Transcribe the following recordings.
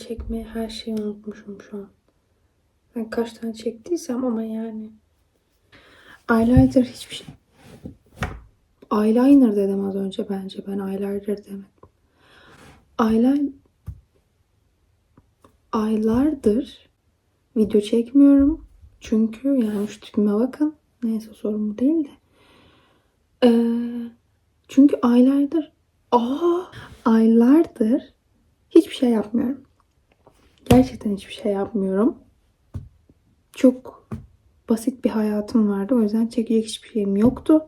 çekmeye her şeyi unutmuşum şu an. Ben kaç tane çektiysem ama yani. Eyeliner hiçbir şey. Eyeliner dedim az önce bence. Ben eyeliner demedim. Eyeliner aylardır video çekmiyorum. Çünkü yani şu tipime bakın. Neyse sorun bu değil de. Ee, çünkü aylardır aa, aylardır hiçbir şey yapmıyorum. Gerçekten hiçbir şey yapmıyorum. Çok basit bir hayatım vardı. O yüzden çekecek hiçbir şeyim yoktu.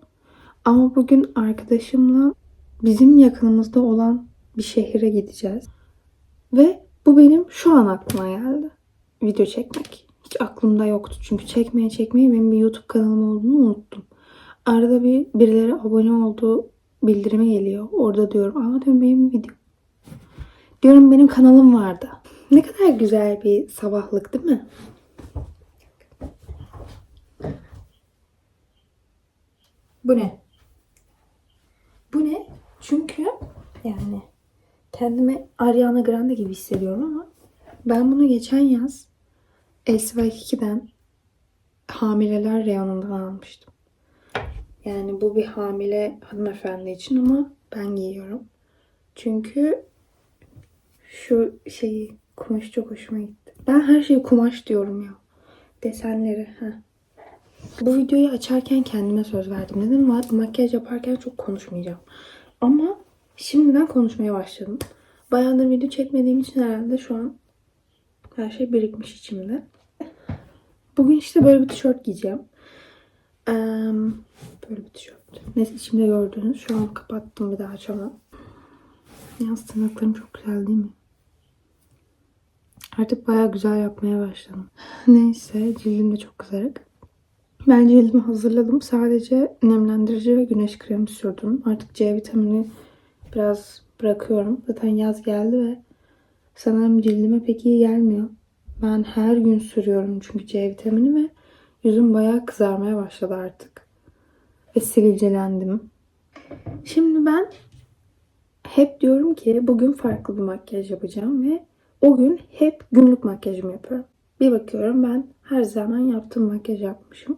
Ama bugün arkadaşımla bizim yakınımızda olan bir şehire gideceğiz. Ve bu benim şu an aklıma geldi. Video çekmek. Hiç aklımda yoktu. Çünkü çekmeye çekmeye benim bir YouTube kanalım olduğunu unuttum. Arada bir birileri abone olduğu bildirime geliyor. Orada diyorum aa diyorum benim video. Diyorum benim kanalım vardı. Ne kadar güzel bir sabahlık değil mi? Bu ne? Bu ne? Çünkü yani kendimi Ariana Grande gibi hissediyorum ama ben bunu geçen yaz SY2'den hamileler reyonundan almıştım. Yani bu bir hamile hanımefendi için ama ben giyiyorum. Çünkü şu şeyi kumaş çok hoşuma gitti. Ben her şeyi kumaş diyorum ya. Desenleri. Heh. Bu videoyu açarken kendime söz verdim. Dedim "Ma- makyaj yaparken çok konuşmayacağım. Ama şimdiden konuşmaya başladım. Bayağıdır video çekmediğim için herhalde şu an her şey birikmiş içimde. Bugün işte böyle bir tişört giyeceğim. Eee, böyle bir tişört. Neyse içimde gördüğünüz. Şu an kapattım bir daha açamam. Yalnız tırnaklarım çok güzel değil mi? Artık bayağı güzel yapmaya başladım. Neyse cildim de çok kızarık. Ben cildimi hazırladım. Sadece nemlendirici ve güneş kremi sürdüm. Artık C vitamini biraz bırakıyorum. Zaten yaz geldi ve sanırım cildime pek iyi gelmiyor. Ben her gün sürüyorum çünkü C vitamini ve yüzüm bayağı kızarmaya başladı artık. Ve sivilcelendim. Şimdi ben hep diyorum ki bugün farklı bir makyaj yapacağım ve o gün hep günlük makyajımı yapıyorum. Bir bakıyorum ben her zaman yaptığım makyaj yapmışım.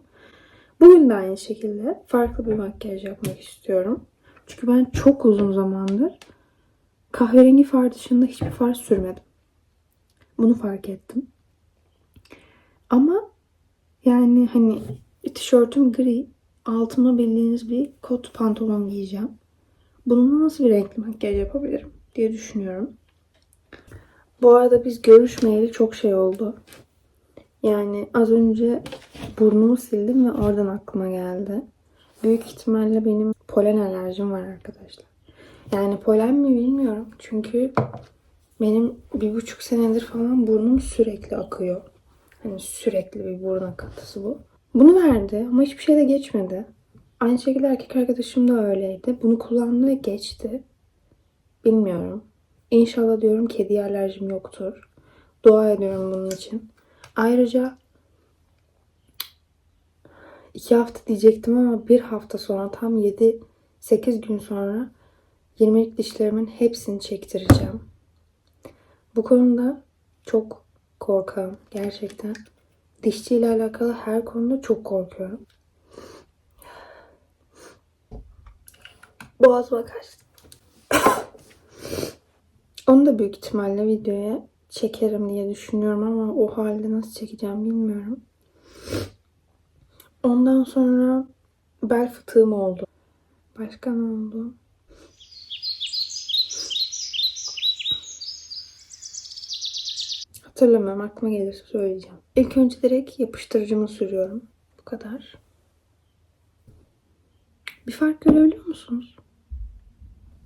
Bugün de aynı şekilde farklı bir makyaj yapmak istiyorum. Çünkü ben çok uzun zamandır kahverengi far dışında hiçbir far sürmedim. Bunu fark ettim. Ama yani hani tişörtüm gri, altıma bildiğiniz bir kot pantolon giyeceğim. Bununla nasıl bir renkli makyaj yapabilirim diye düşünüyorum. Bu arada biz görüşmeyeli çok şey oldu. Yani az önce burnumu sildim ve oradan aklıma geldi. Büyük ihtimalle benim polen alerjim var arkadaşlar. Yani polen mi bilmiyorum. Çünkü benim bir buçuk senedir falan burnum sürekli akıyor. Hani sürekli bir burun akıntısı bu. Bunu verdi ama hiçbir şey de geçmedi. Aynı şekilde erkek arkadaşım da öyleydi. Bunu kullandı ve geçti. Bilmiyorum. İnşallah diyorum kedi alerjim yoktur. Dua ediyorum bunun için. Ayrıca iki hafta diyecektim ama bir hafta sonra tam 7-8 gün sonra 20'lik dişlerimin hepsini çektireceğim. Bu konuda çok korkağım gerçekten. Dişçiyle alakalı her konuda çok korkuyorum. Boğazıma kaçtı. Onu da büyük ihtimalle videoya çekerim diye düşünüyorum ama o halde nasıl çekeceğim bilmiyorum. Ondan sonra bel fıtığım oldu. Başka ne oldu? Hatırlamıyorum. Aklıma gelirse söyleyeceğim. İlk önce direkt yapıştırıcımı sürüyorum. Bu kadar. Bir fark görebiliyor musunuz?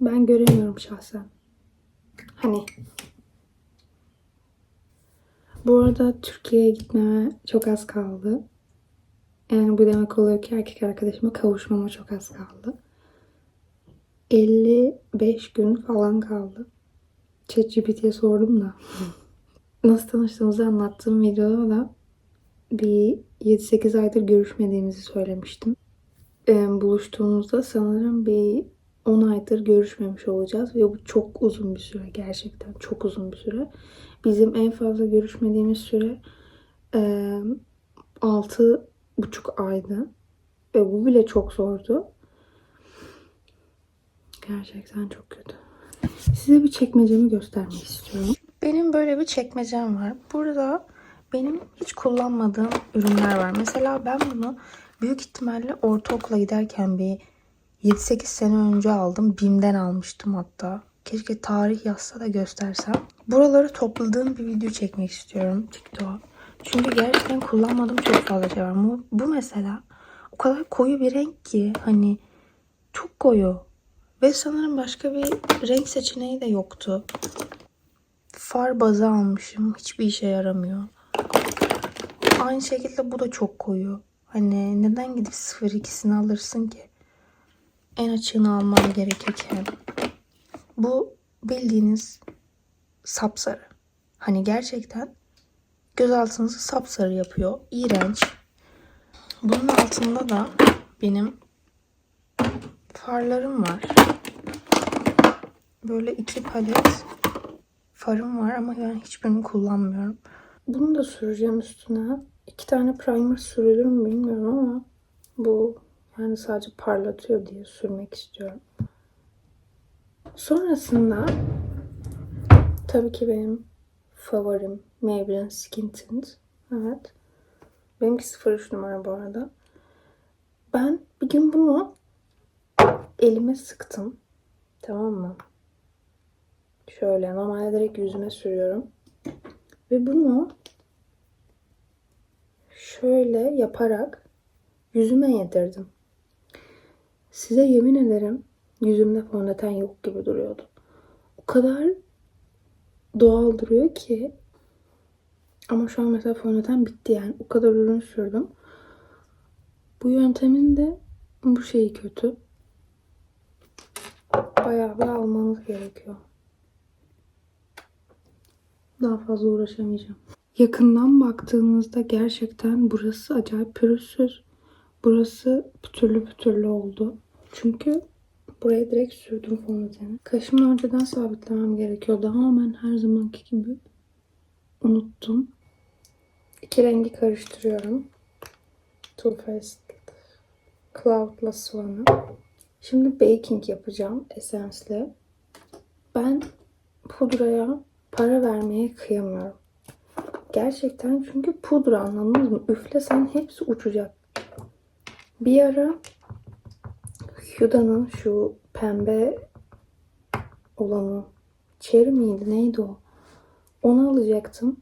Ben göremiyorum şahsen. Hani bu arada Türkiye'ye gitmeme çok az kaldı. Yani bu demek oluyor ki erkek arkadaşıma kavuşmama çok az kaldı. 55 gün falan kaldı. ChatGPT'ye sordum da. Nasıl tanıştığımızı anlattığım videoda da bir 7-8 aydır görüşmediğimizi söylemiştim. Ee, buluştuğumuzda sanırım bir 10 aydır görüşmemiş olacağız ve bu çok uzun bir süre gerçekten çok uzun bir süre. Bizim en fazla görüşmediğimiz süre eee altı buçuk aydı ve bu bile çok zordu. Gerçekten çok kötü. Size bir çekmecemi göstermek istiyorum. Benim böyle bir çekmecem var. Burada benim hiç kullanmadığım ürünler var. Mesela ben bunu büyük ihtimalle ortaokula giderken bir 7-8 sene önce aldım. BİM'den almıştım hatta. Keşke tarih yazsa da göstersem. Buraları topladığım bir video çekmek istiyorum TikTok'a. Çünkü gerçekten kullanmadığım çok fazla şey var. Bu, bu mesela o kadar koyu bir renk ki hani çok koyu. Ve sanırım başka bir renk seçeneği de yoktu. Far bazı almışım. Hiçbir işe yaramıyor. Aynı şekilde bu da çok koyu. Hani neden gidip 02'sini alırsın ki? En açığını alman gerekirken. Bu bildiğiniz sapsarı. Hani gerçekten göz altınızı sapsarı yapıyor. İğrenç. Bunun altında da benim farlarım var. Böyle iki palet farım var ama ben hiçbirini kullanmıyorum. Bunu da süreceğim üstüne. İki tane primer sürülür mü bilmiyorum ama bu yani sadece parlatıyor diye sürmek istiyorum. Sonrasında tabii ki benim favorim Maybelline Skin Tint. Evet. Benimki 03 numara bu arada. Ben bir gün bunu elime sıktım. Tamam mı? Şöyle normalde direkt yüzüme sürüyorum. Ve bunu şöyle yaparak yüzüme yedirdim. Size yemin ederim yüzümde fondöten yok gibi duruyordu. O kadar doğal duruyor ki ama şu an mesela fondöten bitti yani. O kadar ürün sürdüm. Bu yöntemin de bu şeyi kötü. Bayağı bir almanız gerekiyor. Daha fazla uğraşamayacağım. Yakından baktığınızda gerçekten burası acayip pürüzsüz. Burası pütürlü pütürlü oldu. Çünkü buraya direkt sürdüm fondöteni. Kaşımı önceden sabitlemem gerekiyordu ama ben her zamanki gibi unuttum. İki rengi karıştırıyorum. Too Faced Cloud'la Swan'ı. Şimdi baking yapacağım esensle. Ben pudraya para vermeye kıyamıyorum. Gerçekten çünkü pudra anladınız mı? Üflesen hepsi uçacak. Bir ara Huda'nın şu pembe olanı cherry miydi neydi o? Onu alacaktım.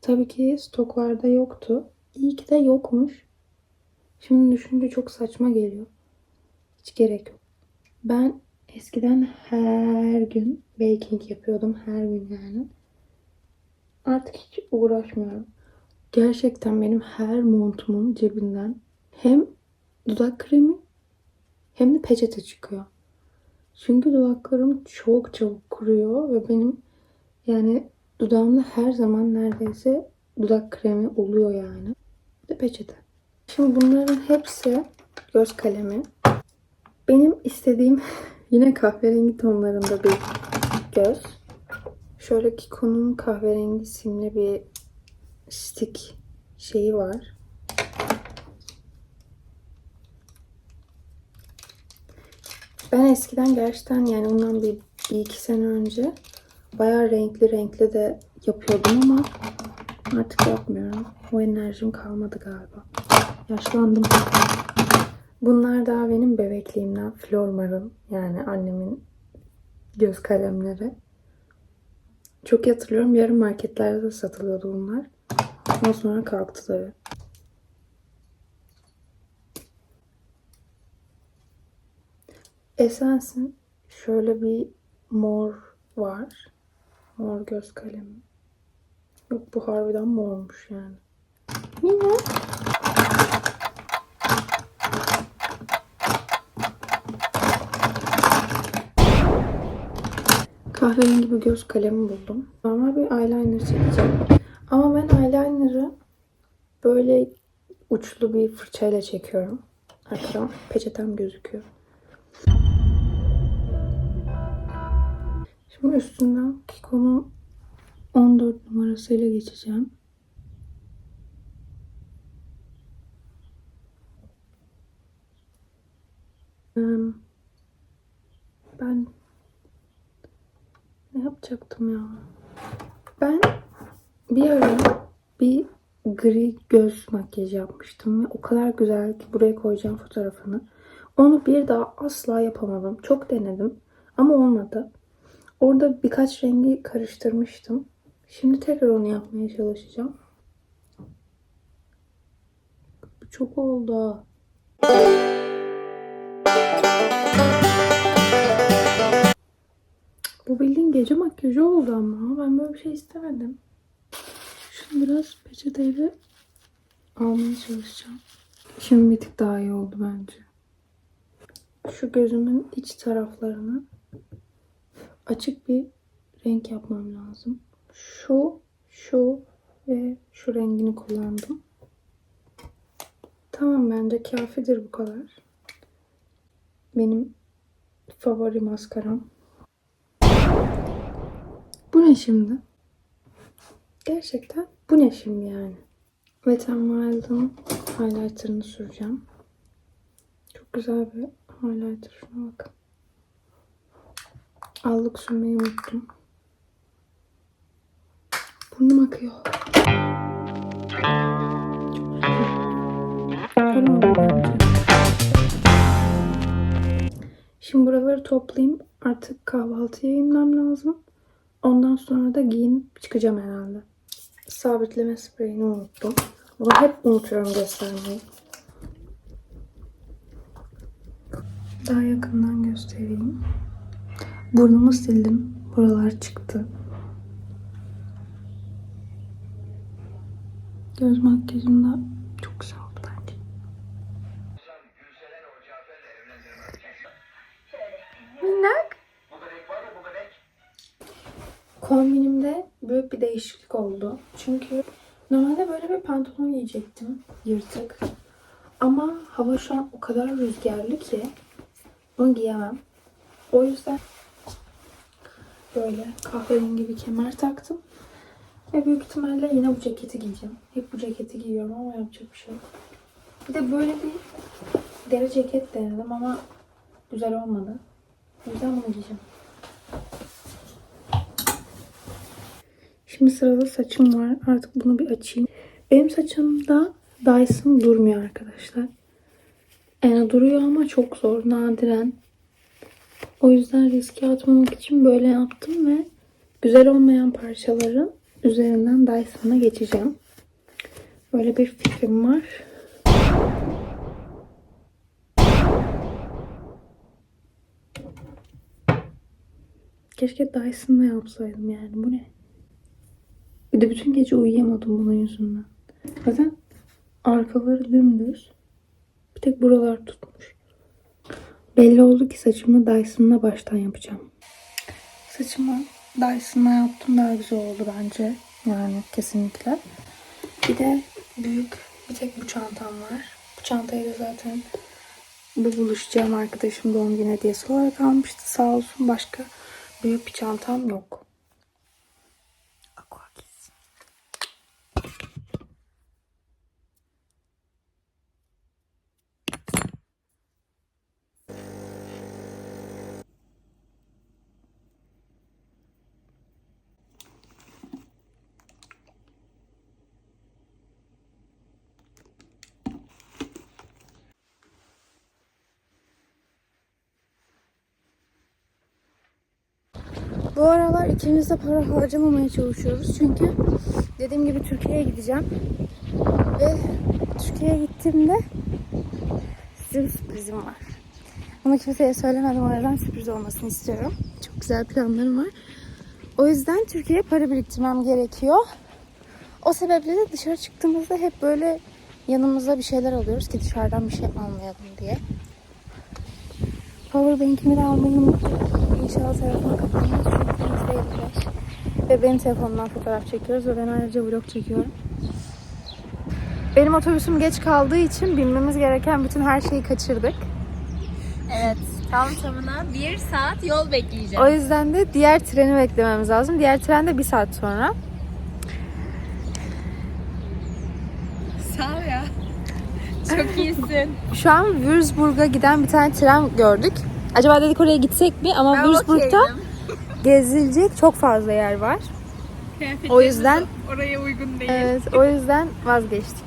Tabii ki stoklarda yoktu. İyi ki de yokmuş. Şimdi düşünce çok saçma geliyor. Hiç gerek yok. Ben eskiden her gün baking yapıyordum. Her gün yani. Artık hiç uğraşmıyorum. Gerçekten benim her montumun cebinden hem dudak kremi hem de peçete çıkıyor. Çünkü dudaklarım çok çabuk kuruyor ve benim yani dudağımda her zaman neredeyse dudak kremi oluyor yani. De peçete. Şimdi bunların hepsi göz kalemi. Benim istediğim yine kahverengi tonlarında bir göz. Şöyle Kiko'nun kahverengi simli bir stick şeyi var. Ben eskiden gerçekten yani ondan bir, bir iki sene önce bayağı renkli renkli de yapıyordum ama artık yapmıyorum. O enerjim kalmadı galiba. Yaşlandım. Bunlar daha benim bebekliğimden Flormar'ın yani annemin göz kalemleri. Çok hatırlıyorum. Yarın marketlerde de satılıyordu bunlar. Ondan sonra kalktı tabii. Essence'in şöyle bir mor var. Mor göz kalemi. Yok bu harbiden mormuş yani. Yine kahverengi bir göz kalemi buldum. Normal bir eyeliner çekeceğim. Ama ben eyeliner'ı böyle uçlu bir fırçayla çekiyorum. Arkadan peçetem gözüküyor. Şimdi üstünden Kiko'nun 14 numarasıyla geçeceğim. Ben ne yapacaktım ya? Ben bir ara bir gri göz makyajı yapmıştım ve o kadar güzel ki buraya koyacağım fotoğrafını. Onu bir daha asla yapamadım. Çok denedim ama olmadı. Orada birkaç rengi karıştırmıştım. Şimdi tekrar onu yapmaya çalışacağım. Çok oldu. Bu bildiğin gece makyajı oldu ama ben böyle bir şey istemedim. Şunu biraz peçeteyle almaya çalışacağım. Şimdi bir tık daha iyi oldu bence. Şu gözümün iç taraflarını açık bir renk yapmam lazım. Şu, şu ve şu rengini kullandım. Tamam bence kafidir bu kadar. Benim favori maskaram. Bu ne şimdi? Gerçekten bu ne şimdi yani? Wet n Wild'ın highlighter'ını süreceğim. Çok güzel bir highlighter. Şuna bakın. Allık sürmeyi unuttum. Burnum akıyor. Şimdi buraları toplayayım. Artık kahvaltıya inmem lazım. Ondan sonra da giyinip çıkacağım herhalde. Sabitleme spreyini unuttum. Bunu hep unutuyorum göstermeyi. Daha yakından göstereyim. Burnumu sildim. Buralar çıktı. Göz makyajım da çok güzel oldu bence. Minnak. Kombinimde büyük bir değişiklik oldu. Çünkü normalde böyle bir pantolon giyecektim. Yırtık. Ama hava şu an o kadar rüzgarlı ki bunu giyemem. O yüzden böyle kahverengi bir kemer taktım. Ve büyük ihtimalle yine bu ceketi giyeceğim. Hep bu ceketi giyiyorum ama yapacak bir şey yok. Bir de böyle bir deri ceket denedim ama güzel olmadı. O yüzden bunu giyeceğim. Şimdi sırada saçım var. Artık bunu bir açayım. Benim saçımda Dyson durmuyor arkadaşlar. Yani duruyor ama çok zor. Nadiren. O yüzden riske atmamak için böyle yaptım ve güzel olmayan parçaların üzerinden Dyson'a geçeceğim. Böyle bir fikrim var. Keşke Dyson'la yapsaydım yani. Bu ne? Bir de bütün gece uyuyamadım bunun yüzünden. Zaten arkaları dümdüz. Bir tek buralar tutmuş. Belli oldu ki saçımı Dyson'la baştan yapacağım. Saçımı Dyson'la yaptım daha güzel oldu bence. Yani kesinlikle. Bir de büyük bir tek bu çantam var. Bu çantayı da zaten bu buluşacağım arkadaşım doğum günü hediyesi olarak almıştı. Sağ olsun başka büyük bir çantam yok. Aquakis. Bu aralar ikimiz de para harcamamaya çalışıyoruz. Çünkü dediğim gibi Türkiye'ye gideceğim. Ve Türkiye'ye gittiğimde size sürprizim var. Ama kimseye söylemedim o yüzden sürpriz olmasını istiyorum. Çok güzel planlarım var. O yüzden Türkiye'ye para biriktirmem gerekiyor. O sebeple de dışarı çıktığımızda hep böyle yanımıza bir şeyler alıyoruz ki dışarıdan bir şey almayalım diye. Powerbank'imi de almayı unuttum. İnşallah telefon kapanmaz %55. Ve benim telefonumdan fotoğraf çekiyoruz ve ben ayrıca vlog çekiyorum. Benim otobüsüm geç kaldığı için bilmemiz gereken bütün her şeyi kaçırdık. Evet. Tam tamına bir saat yol bekleyeceğim. O yüzden de diğer treni beklememiz lazım. Diğer tren de bir saat sonra. Sağ ol ya. Çok iyisin. Şu an Würzburg'a giden bir tane tren gördük. Acaba dedik oraya gitsek mi? Ama Würzburg'da gezilecek çok fazla yer var. O yüzden oraya uygun değil. evet, o yüzden vazgeçtik.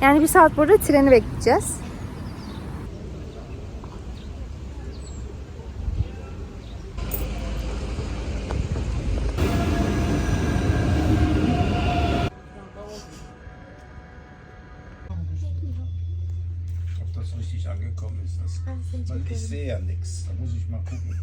Yani bir saat burada treni bekleyeceğiz. ob das richtig angekommen ist. Das, weil ich sehe ja nichts. Da muss ich mal gucken.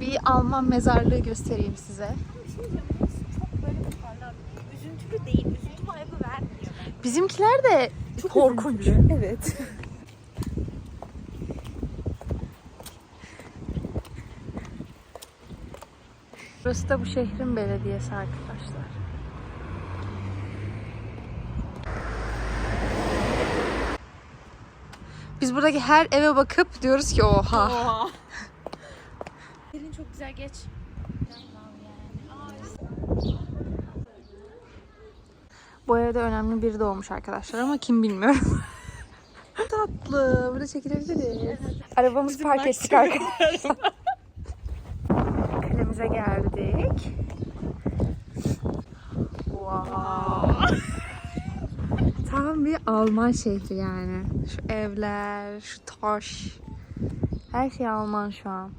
Bir Alman mezarlığı göstereyim size. Üzüntülü değil. Üzüntü vibe'ı vermiyor. Bizimkiler de korkunç. Evet. Burası da bu şehrin belediyesi arkadaşlar. Biz buradaki her eve bakıp diyoruz ki oha. Oha. Güzel geç. Bu evde önemli biri doğmuş arkadaşlar ama kim bilmiyorum. Tatlı. Burada çekilebiliriz. Arabamızı park ettik arkadaşlar. Kalemize geldik. Wow. Tam bir Alman şehri yani. Şu evler, şu taş. Her şey Alman şu an.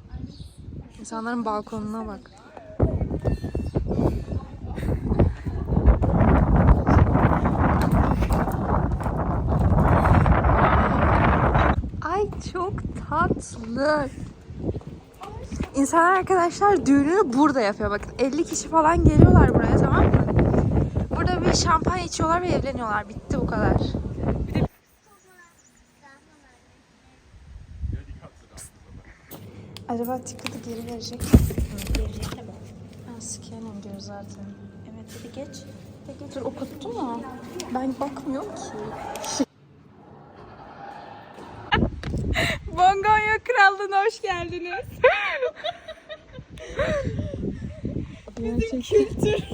İnsanların balkonuna bak. Ay çok tatlı. İnsanlar arkadaşlar düğününü burada yapıyor. Bakın 50 kişi falan geliyorlar buraya tamam mı? Burada bir şampanya içiyorlar ve evleniyorlar. Bitti bu kadar. Acaba ticket'ı geri verecek mi? Gelecek tabii. Ha, scanning diyor zaten. Evet hadi geç. Dur okuttu mu? Ben bakmıyorum ki. Bongonya Krallığı'na hoş geldiniz. Kültür.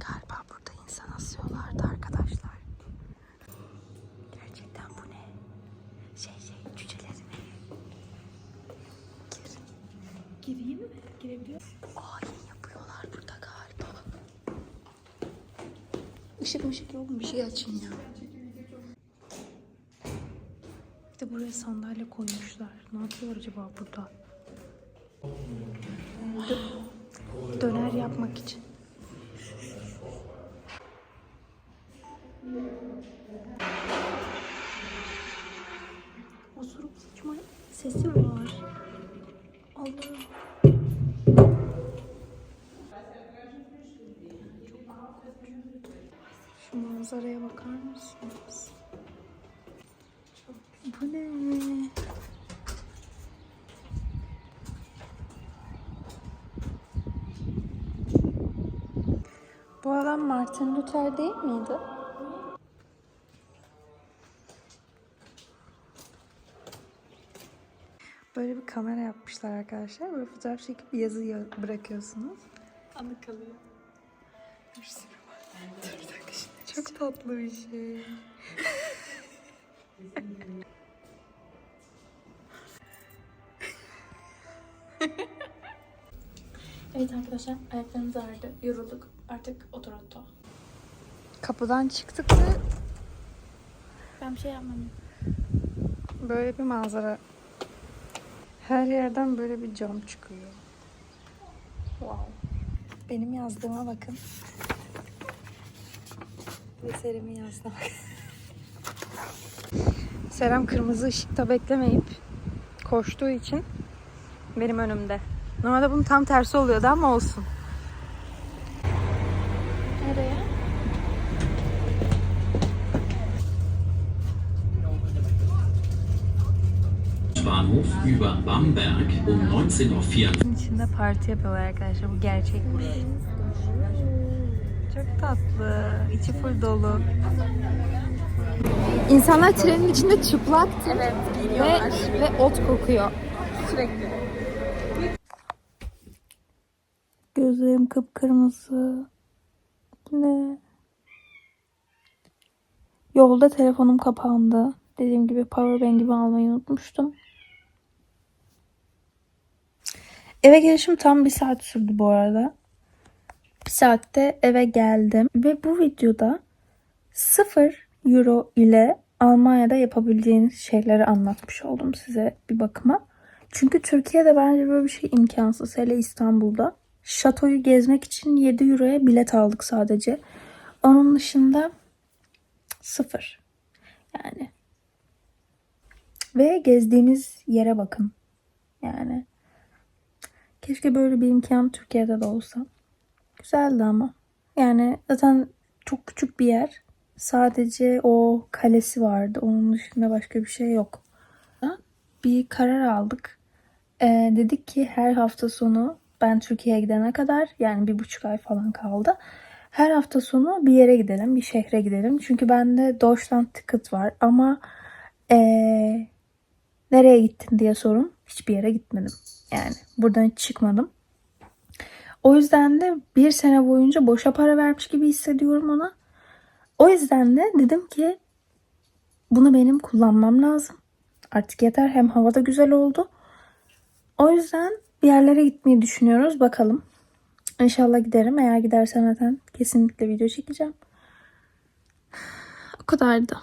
Galiba burada insan asıyorlardı arkadaşlar. Gerçekten bu ne? Şey şey cücelerin evi. Gir. Gireyim mi? Girebiliyor Ayin yapıyorlar burada galiba. Işık mışık yok mu? Bir şey açın ya. Bir de buraya sandalye koymuşlar. Ne yapıyor acaba burada? Dö- Döner yapmak için. Osurup sıçma sesi var. Allah'ım. Şu manzaraya bakar mısınız? Bu ne? Adam Martin Luther değil miydi? Böyle bir kamera yapmışlar arkadaşlar. Böyle fotoğraf çekip yazı ya- bırakıyorsunuz. Anı kalıyor. Çok tatlı bir şey. Evet arkadaşlar ayaklarımız ağrıdı. Yorulduk. Artık otur otur. Kapıdan çıktık ve Ben bir şey yapmadım. böyle bir manzara. Her yerden böyle bir cam çıkıyor. Wow. Benim yazdığıma bakın. Ve Serem'in yazdığına bakın. Serem kırmızı ışıkta beklemeyip koştuğu için benim önümde. Normalde bunun tam tersi oluyordu ama olsun. Nereye? Bahnhof über Bamberg um 19.04 İçinde parti yapıyorlar arkadaşlar. Bu gerçek mi? Çok tatlı. İçi full dolu. İnsanlar trenin içinde çıplaktı. Evet, ve, ve ot kokuyor. Sürekli. Kıpkırmızı. Ne? Yolda telefonum kapandı. Dediğim gibi powerbank'imi almayı unutmuştum. Eve gelişim tam bir saat sürdü bu arada. Bir saatte eve geldim. Ve bu videoda 0 euro ile Almanya'da yapabileceğiniz şeyleri anlatmış oldum size bir bakıma. Çünkü Türkiye'de bence böyle bir şey imkansız. Hele İstanbul'da. Şatoyu gezmek için 7 euroya bilet aldık sadece. Onun dışında sıfır. Yani. Ve gezdiğimiz yere bakın. Yani. Keşke böyle bir imkan Türkiye'de de olsa. Güzeldi ama. Yani zaten çok küçük bir yer. Sadece o kalesi vardı. Onun dışında başka bir şey yok. Bir karar aldık. Ee, dedik ki her hafta sonu ben Türkiye'ye gidene kadar yani bir buçuk ay falan kaldı. Her hafta sonu bir yere gidelim, bir şehre gidelim. Çünkü bende Deutschland ticket var ama ee, nereye gittin diye sorun. Hiçbir yere gitmedim. Yani buradan hiç çıkmadım. O yüzden de bir sene boyunca boşa para vermiş gibi hissediyorum ona. O yüzden de dedim ki bunu benim kullanmam lazım. Artık yeter. Hem havada güzel oldu. O yüzden bir yerlere gitmeyi düşünüyoruz. Bakalım. İnşallah giderim. Eğer gidersem zaten kesinlikle video çekeceğim. O kadardı.